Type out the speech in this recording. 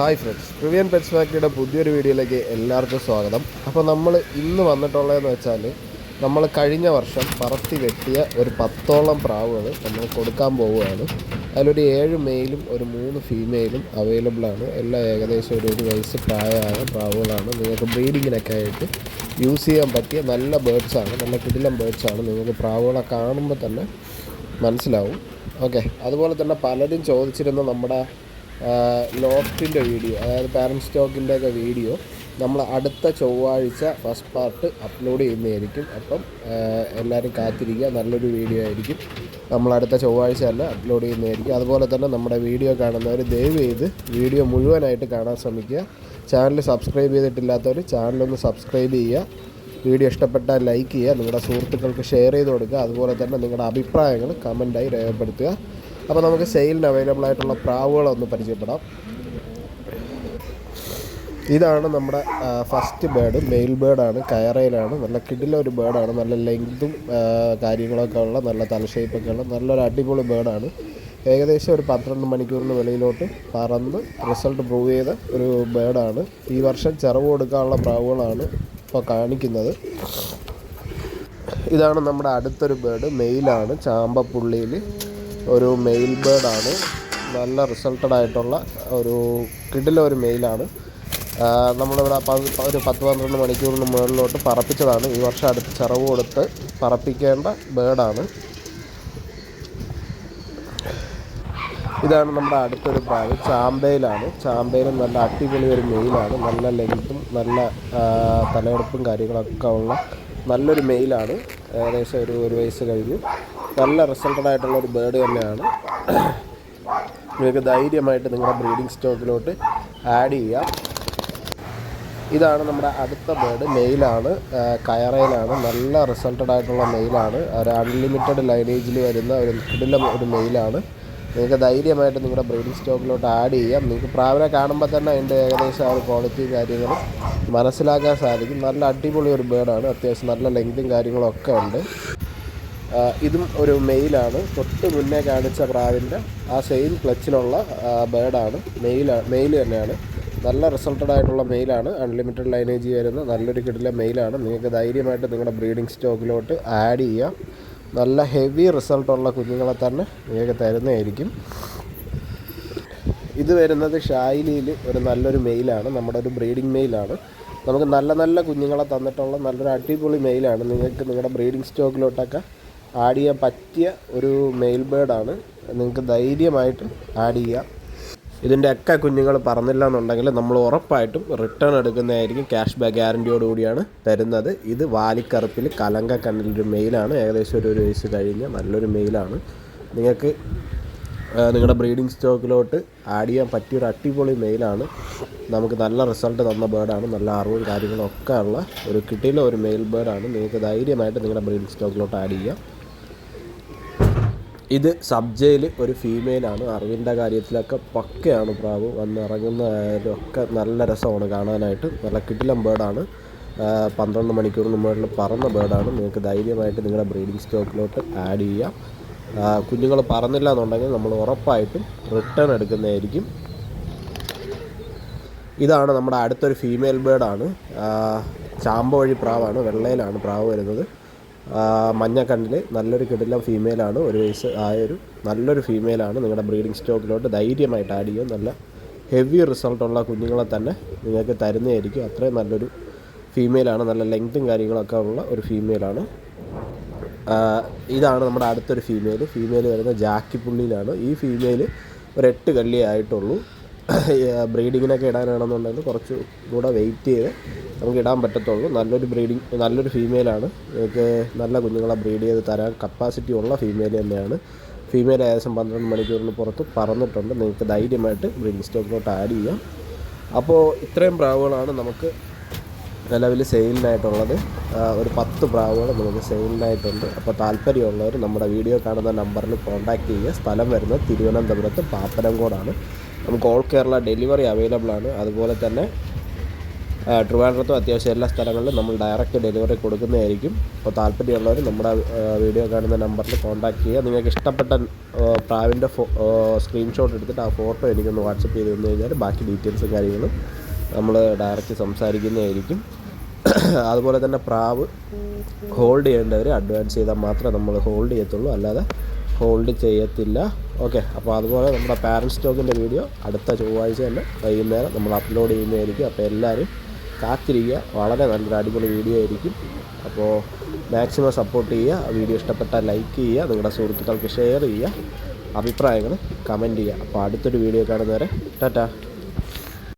Hi friends. പ്രിവിയൻ pets ഫാക്ടറിയുടെ പുതിയൊരു വീഡിയോയിലേക്ക് എല്ലാവർക്കും സ്വാഗതം. അപ്പോൾ നമ്മൾ ഇന്ന് വന്നിട്ടുള്ളതെന്ന് വെച്ചാൽ നമ്മൾ കഴിഞ്ഞ വർഷം പറത്തി വെട്ടിയ ഒരു പത്തോളം പ്രാവുകൾ നമ്മൾ കൊടുക്കാൻ പോവുകയാണ്. അതിലൊരു ഏഴ് മെയിലും ഒരു മൂന്ന് ഫീമെയിലും അവൈലബിൾ ആണ്. എല്ലാം ഏകദേശം ഒരു ഒരു വയസ്സ് പ്രായമായ പ്രാവുകളാണ്. നിങ്ങൾക്ക് ബ്രീഡിങ്ങിനൊക്കെ ആയിട്ട് യൂസ് ചെയ്യാൻ പറ്റിയ നല്ല ബേഡ്സാണ് നല്ല കിടിലം ബേഡ്സാണ് നിങ്ങൾക്ക് പ്രാവുകളെ കാണുമ്പോൾ തന്നെ മനസ്സിലാവും. ഓക്കെ. അതുപോലെ തന്നെ പലരും ചോദിച്ചിരുന്ന നമ്മുടെ ലോഫ്റ്റിന്റെ വീഡിയോ അതായത് പാരന്റ് സ്റ്റോക്കിന്റെ ഒക്കെ വീഡിയോ നമ്മൾ അടുത്ത ചൊവ്വാഴ്ച ഫസ്റ്റ് പാർട്ട് അപ്ലോഡ് ചെയ്യുന്നതായിരിക്കും. അപ്പം എല്ലാവരും കാത്തിരിക്കുക. നല്ലൊരു വീഡിയോ ആയിരിക്കും. നമ്മൾ അടുത്ത ചൊവ്വാഴ്ച തന്നെ അപ്ലോഡ് ചെയ്യുന്നതായിരിക്കും. അതുപോലെ തന്നെ നമ്മുടെ വീഡിയോ കാണുന്നവർ ദയവ് ചെയ്ത് വീഡിയോ മുഴുവനായിട്ട് കാണാൻ ശ്രമിക്കുക. ചാനൽ സബ്സ്ക്രൈബ് ചെയ്തിട്ടില്ലാത്തവർ ചാനലൊന്ന് സബ്സ്ക്രൈബ് ചെയ്യുക. വീഡിയോ ഇഷ്ടപ്പെട്ടാൽ ലൈക്ക് ചെയ്യുക. നിങ്ങളുടെ സുഹൃത്തുക്കൾക്ക് ഷെയർ ചെയ്ത് കൊടുക്കുക. അതുപോലെ തന്നെ നിങ്ങളുടെ അഭിപ്രായങ്ങൾ കമന്റായി രേഖപ്പെടുത്തുക. അപ്പോൾ നമുക്ക് സെയിലിന് അവൈലബിൾ ആയിട്ടുള്ള പ്രാവുകളൊന്ന് പരിചയപ്പെടാം. ഇതാണ് നമ്മുടെ ഫസ്റ്റ് ബേഡ് മെയിൽ ബേഡാണ് കയറയിലാണ്. നല്ല കിടില ഒരു ബേഡാണ് നല്ല ലെങ്തും കാര്യങ്ങളൊക്കെ ഉള്ള നല്ല തലഷേപ്പൊക്കെ ഉള്ള നല്ലൊരു അടിപൊളി ബേഡാണ് ഏകദേശം ഒരു പന്ത്രണ്ട് മണിക്കൂറിന് വെളിയിലോട്ട് പറന്ന് റിസൾട്ട് പ്രൂവ് ചെയ്ത ഒരു ബേഡാണ് ഈ വർഷം ചിറവ് കൊടുക്കാനുള്ള പ്രാവുകളാണ് ഇപ്പോൾ കാണിക്കുന്നത്. ഇതാണ് നമ്മുടെ അടുത്തൊരു ബേഡ് മെയിലാണ് ചാമ്പപ്പുള്ളിയിൽ ഒരു മെയിൽ ബേഡാണ് നല്ല റിസൾട്ടഡ് ആയിട്ടുള്ള ഒരു കിടില ഒരു മെയിലാണ് നമ്മളിവിടെ ഒരു പത്ത് പന്ത്രണ്ട് മണിക്കൂറിന് മുകളിലോട്ട് പറപ്പിച്ചതാണ്. ഈ വർഷം അടുത്ത് ചിറവ് കൊടുത്ത് പറപ്പിക്കേണ്ട ബേഡാണ് ഇതാണ് നമ്മുടെ അടുത്തൊരു പ്രാവ് ചാമ്പയിലാണ് ചാമ്പയിലും നല്ല അടിപൊളി ഒരു മെയിലാണ് നല്ല ലെങ്ത്തും നല്ല തലയെടുപ്പും കാര്യങ്ങളൊക്കെ ഉള്ള നല്ലൊരു മെയിലാണ് ഏകദേശം ഒരു ഒരു വയസ്സ് കഴിഞ്ഞു. നല്ല റിസൾട്ടഡ് ആയിട്ടുള്ള ഒരു ബേഡ് തന്നെയാണ്. നിങ്ങൾക്ക് ധൈര്യമായിട്ട് നിങ്ങളുടെ ബ്രീഡിംഗ് സ്റ്റോക്കിലോട്ട് ആഡ് ചെയ്യാം. ഇതാണ് നമ്മുടെ അടുത്ത ബേഡ് മെയിലാണ് കയറയിലാണ് നല്ല റിസൾട്ടഡ് ആയിട്ടുള്ള മെയിലാണ് ഒരു അൺലിമിറ്റഡ് ലൈനേജിൽ വരുന്ന ഒരു കിടിലം ഒരു മെയിലാണ് നിങ്ങൾക്ക് ധൈര്യമായിട്ട് നിങ്ങളുടെ ബ്രീഡിംഗ് സ്റ്റോക്കിലോട്ട് ആഡ് ചെയ്യാം. നിങ്ങൾക്ക് പ്രാവിനെ കാണുമ്പോൾ തന്നെ അതിന്റെ ഏകദേശം ആ ഒരു ക്വാളിറ്റി കാര്യങ്ങളും മനസ്സിലാക്കാൻ സാധിക്കും. നല്ല അടിപൊളി ഒരു ബേഡാണ് അത്യാവശ്യം നല്ല ലെങ്തും കാര്യങ്ങളൊക്കെ ഉണ്ട്. ഇതും ഒരു മെയിലാണ്. തൊട്ട് മുന്നേ കാണിച്ച പ്രാവിന്റെ ആ സെയിം ക്ലച്ചിലുള്ള ബേഡാണ് മെയിലാണ് മെയിൽ തന്നെയാണ്. നല്ല റിസൾട്ടഡ് ആയിട്ടുള്ള മെയിലാണ് അൺലിമിറ്റഡ് ലൈനേജ് വരുന്ന നല്ലൊരു കിടിലെ മെയിലാണ് നിങ്ങൾക്ക് ധൈര്യമായിട്ട് നിങ്ങളുടെ ബ്രീഡിംഗ് സ്റ്റോക്കിലോട്ട് ആഡ് ചെയ്യാം. നല്ല ഹെവി റിസൾട്ടുള്ള കുഞ്ഞുങ്ങളെ തന്നെ നിങ്ങൾക്ക് തരുന്നതായിരിക്കും. ഇത് വരുന്നത് ഷായിലിയിൽ ഒരു നല്ലൊരു മെയിലാണ് നമ്മുടെ ഒരു ബ്രീഡിംഗ് മെയിലാണ് നമുക്ക് നല്ല നല്ല കുഞ്ഞുങ്ങളെ തന്നിട്ടുള്ള നല്ലൊരു അടിപൊളി മെയിലാണ് നിങ്ങൾക്ക് നിങ്ങളുടെ ബ്രീഡിംഗ് സ്റ്റോക്കിലോട്ടൊക്കെ ആഡ് ചെയ്യാൻ പറ്റിയ ഒരു മെയിൽ ബേഡാണ് നിങ്ങൾക്ക് ധൈര്യമായിട്ട് ആഡ് ചെയ്യാം. ഇതിന്റെ ഒക്കെ കുഞ്ഞുങ്ങൾ പറന്നില്ല എന്നുണ്ടെങ്കിൽ നമ്മൾ ഉറപ്പായിട്ടും റിട്ടേൺ എടുക്കുന്നതായിരിക്കും ക്യാഷ് ബാക്ക് ഗ്യാരന്റിയോട് കൂടിയാണ് തരുന്നത്. ഇത് വാലിക്കറുപ്പിൽ കലങ്ക കണ്ണിലൊരു മെയിലാണ് ഏകദേശം ഒരു ഒരു വയസ്സ് കഴിഞ്ഞ നല്ലൊരു മെയിലാണ് നിങ്ങൾക്ക് നിങ്ങളുടെ ബ്രീഡിംഗ് സ്റ്റോക്കിലോട്ട് ആഡ് ചെയ്യാൻ പറ്റിയൊരു അടിപൊളി മെയിലാണ് നമുക്ക് നല്ല റിസൾട്ട് തന്ന ബേർഡാണ് നല്ല അറിവും കാര്യങ്ങളൊക്കെ ഉള്ള ഒരു കിട്ടിയിലെ ഒരു മെയിൽ ബേർഡാണ് നിങ്ങൾക്ക് ധൈര്യമായിട്ട് നിങ്ങളുടെ ബ്രീഡിംഗ് സ്റ്റോക്കിലോട്ട് ആഡ് ചെയ്യാം. ഇത് സബ് ജയിൽ ഒരു ഫീമെയിലാണ് അറിവിന്റെ കാര്യത്തിലൊക്കെ പക്കയാണ് പ്രാവ്. വന്ന് ഇറങ്ങുന്നതായാലും ഒക്കെ നല്ല രസമാണ് കാണാനായിട്ട്. നല്ല കിടിലം ബേർഡാണ് പന്ത്രണ്ട് മണിക്കൂറിന് മുകളിൽ പറന്ന ബേർഡാണ് നിങ്ങൾക്ക് ധൈര്യമായിട്ട് നിങ്ങളുടെ ബ്രീഡിംഗ് സ്റ്റോക്കിലോട്ട് ആഡ് ചെയ്യാം. കുഞ്ഞുങ്ങൾ പറന്നില്ല എന്നുണ്ടെങ്കിൽ നമ്മൾ ഉറപ്പായിട്ടും റിട്ടേൺ എടുക്കുന്നതായിരിക്കും. ഇതാണ് നമ്മുടെ അടുത്തൊരു ഫീമെയിൽ ബേർഡാണ് ചാമ്പ വഴി പ്രാവാണ്. വെള്ളയിലാണ് പ്രാവ് വരുന്നത്. ആ, മഞ്ഞക്കണ്ണിൽ നല്ലൊരു കിടിലം ഫീമെയിലാണ് ഒരു വയസ്സ് ആയൊരു നല്ലൊരു ഫീമെയിലാണ് നിങ്ങളുടെ ബ്രീഡിംഗ് സ്റ്റോക്കിലോട്ട് ധൈര്യമായിട്ട് ആഡ് ചെയ്യും നല്ല ഹെവി റിസൾട്ടുള്ള കുഞ്ഞുങ്ങളെ തന്നെ നിങ്ങൾക്ക് തരുന്നതായിരിക്കും. അത്രയും നല്ലൊരു ഫീമെയിലാണ് നല്ല ലെങ്ത്തും കാര്യങ്ങളൊക്കെ ഉള്ള ഒരു ഫീമെയിലാണ് ഇതാണ് നമ്മുടെ അടുത്തൊരു ഫീമെയിൽ ഫീമെയിൽ വരുന്ന ജാക്കിപ്പുള്ളിയിലാണ്. ഈ ഫീമെയിൽ ഒരു എട്ട് കല്ലിയേ ആയിട്ടുള്ളൂ. ബ്രീഡിങ്ങിനൊക്കെ ഇടാനാണെന്നുണ്ടെങ്കിൽ കുറച്ച് കൂടെ വെയിറ്റ് ചെയ്ത് നമുക്ക് ഇടാൻ പറ്റത്തുള്ളൂ. നല്ലൊരു ബ്രീഡിങ് നല്ലൊരു ഫീമെയിലാണ്. നിങ്ങൾക്ക് നല്ല കുഞ്ഞുങ്ങളെ ബ്രീഡ് ചെയ്ത് തരാൻ കപ്പാസിറ്റി ഉള്ള ഫീമെയിൽ തന്നെയാണ്. ഫീമെയിൽ ഏകദേശം പന്ത്രണ്ട് മണിക്കൂറിന് പുറത്ത് പറന്നിട്ടുണ്ട്. നിങ്ങൾക്ക് ധൈര്യമായിട്ട് ബ്രീഡിങ് സ്റ്റോക്കിലോട്ട് ആഡ് ചെയ്യാം. അപ്പോൾ ഇത്രയും പ്രാവുകളാണ് നമുക്ക് നിലവിൽ സെയിലിനായിട്ടുള്ളത്. ഒരു പത്ത് പ്രാവുകൾ നമുക്ക് സെയിലിനായിട്ടുണ്ട്. അപ്പോൾ താല്പര്യമുള്ളവർ നമ്മുടെ വീഡിയോ കാണുന്ന നമ്പറിൽ കോൺടാക്റ്റ് ചെയ്യുക. സ്ഥലം വരുന്നത് തിരുവനന്തപുരത്ത് പാപ്പനംകോടാണ്. നമുക്ക് ഓൾ കേരള ഡെലിവറി അവൈലബിൾ ആണ്. അതുപോലെ തന്നെ ട്രിവാൻഡ്രത്തും അത്യാവശ്യം എല്ലാ സ്ഥലങ്ങളിലും നമ്മൾ ഡയറക്റ്റ് ഡെലിവറി കൊടുക്കുന്നതായിരിക്കും. അപ്പോൾ താല്പര്യമുള്ളവർ നമ്മുടെ വീഡിയോ കാണുന്ന നമ്പറിൽ കോൺടാക്ട് ചെയ്യുക. നിങ്ങൾക്ക് ഇഷ്ടപ്പെട്ട പ്രാവിന്റെ ഫോ സ്ക്രീൻഷോട്ട് എടുത്തിട്ട് ആ ഫോട്ടോ എനിക്കൊന്ന് വാട്സപ്പ് ചെയ്ത് തന്നു കഴിഞ്ഞാൽ ബാക്കി ഡീറ്റെയിൽസും കാര്യങ്ങളും നമ്മൾ ഡയറക്റ്റ് സംസാരിക്കുന്നതായിരിക്കും. അതുപോലെ തന്നെ പ്രാവ് ഹോൾഡ് ചെയ്യേണ്ടവർ അഡ്വാൻസ് ചെയ്താൽ മാത്രമേ നമ്മൾ ഹോൾഡ് ചെയ്യത്തുള്ളൂ. അല്ലാതെ ഹോൾഡ് ചെയ്യത്തില്ല. ഓക്കെ അപ്പോൾ അതുപോലെ നമ്മുടെ പാരന്റ് സ്റ്റോക്കിന്റെ വീഡിയോ അടുത്ത ചൊവ്വാഴ്ച തന്നെ വൈകുന്നേരം നമ്മൾ അപ്ലോഡ് ചെയ്യുന്നതായിരിക്കും. അപ്പോൾ എല്ലാവരും കാത്തിരിക്കുക. വളരെ നല്ലൊരു അടിപൊളി വീഡിയോ ആയിരിക്കും. അപ്പോൾ മാക്സിമം സപ്പോർട്ട് ചെയ്യുക. വീഡിയോ ഇഷ്ടപ്പെട്ടാൽ ലൈക്ക് ചെയ്യുക. നിങ്ങളുടെ സുഹൃത്തുക്കൾക്ക് ഷെയർ ചെയ്യുക. അഭിപ്രായങ്ങൾ കമന്റ് ചെയ്യുക. അപ്പോൾ അടുത്തൊരു വീഡിയോ കാണുന്നവരെ ടാറ്റാ.